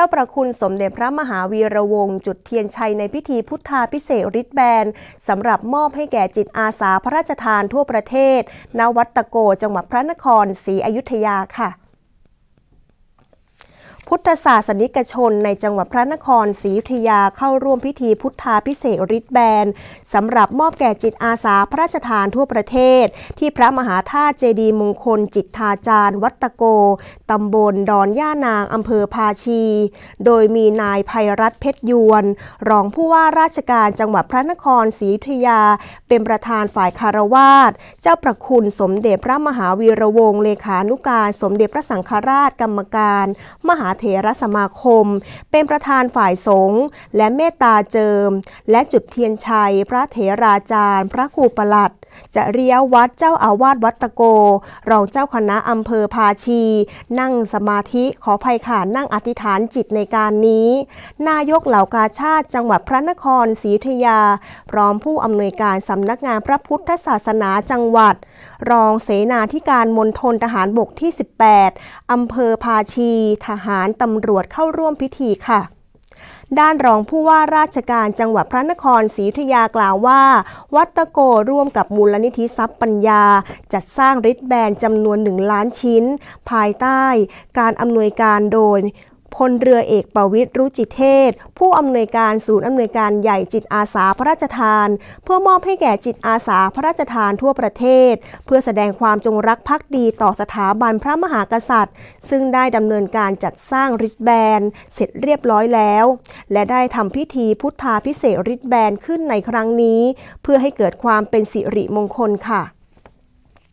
จ้าประคุณสมเด็จพระมหาวีระวงศ์จุดเทียนชัยในพิธีพุทธาพิเศษริดแบนสำหรับมอบให้แก่จิตอาสาพระราชทานทั่วประเทศ ณ วัดตะโกจังหวัดพระนครศรีอยุธยาค่ะ พุทธศาสนิกชนในจังหวัดพระนครศรีอยุธยาเข้าร่วมพิธีพุทธาพิเศษกฤทธิ์แบนสำหรับมอบแก่จิตอาสาพระราชทานทั่วประเทศ ที่พระมหาธาตุเจดีมงคลจิตทาจารย์ วัตโกตำบลดอนย่านางอำเภอภาชี โดยมีนายภัยรัตเพชรยวน รองผู้ว่าราชการจังหวัดพระนครศรีอยุธยา เป็นประธานฝ่ายคารวาสเจ้าประคุณสมเด็จพระมหาวีระวงศ์เลขานุการ สมเด็จพระสังฆราชกรรมการ มหาเถรสมาคม เป็นประธานฝ่ายสงฆ์และเมตตาเจิม และจุดเทียนชัย พระเถราจารย์ พระครูประหลัด จะเรียวัดเจ้าอาวาสวัดตะโก รองเจ้าคณะอำเภอภาชี นั่งสมาธิขอภัยค่ะนั่งอธิษฐานจิตในการนี้ นายกเหล่ากาชาติจังหวัดพระนครศรีอยุธยา พร้อมผู้อำนวยการสำนักงานพระพุทธศาสนาจังหวัด รองเสนาธิการมณฑลทหารบกที่ 18อำเภอภาชี ทหารตำรวจเข้าร่วมพิธีค่ะ ด้านรองผู้ว่าราชการจังหวัดพระนครศรีอยุธยากล่าวว่า วัดตะโกร่วมกับมูลนิธิทรัพย์ปัญญา จัดสร้างริดแบนจำนวน 1 ล้านชิ้น ภายใต้การอำนวยการโดย พลเรือเอกประวิตรรุจิเทศ ผู้อำนวยการศูนย์อำนวยการใหญ่จิตอาสาพระราชทาน เพื่อมอบให้แก่จิตอาสาพระราชทานทั่วประเทศ เพื่อแสดงความจงรักภักดีต่อสถาบันพระมหากษัตริย์ ซึ่งได้ดำเนินการจัดสร้างริสแบนเสร็จเรียบร้อยแล้ว และได้ทำพิธีพุทธาพิเศษริสแบนขึ้นในครั้งนี้ เพื่อให้เกิดความเป็นสิริมงคลค่ะ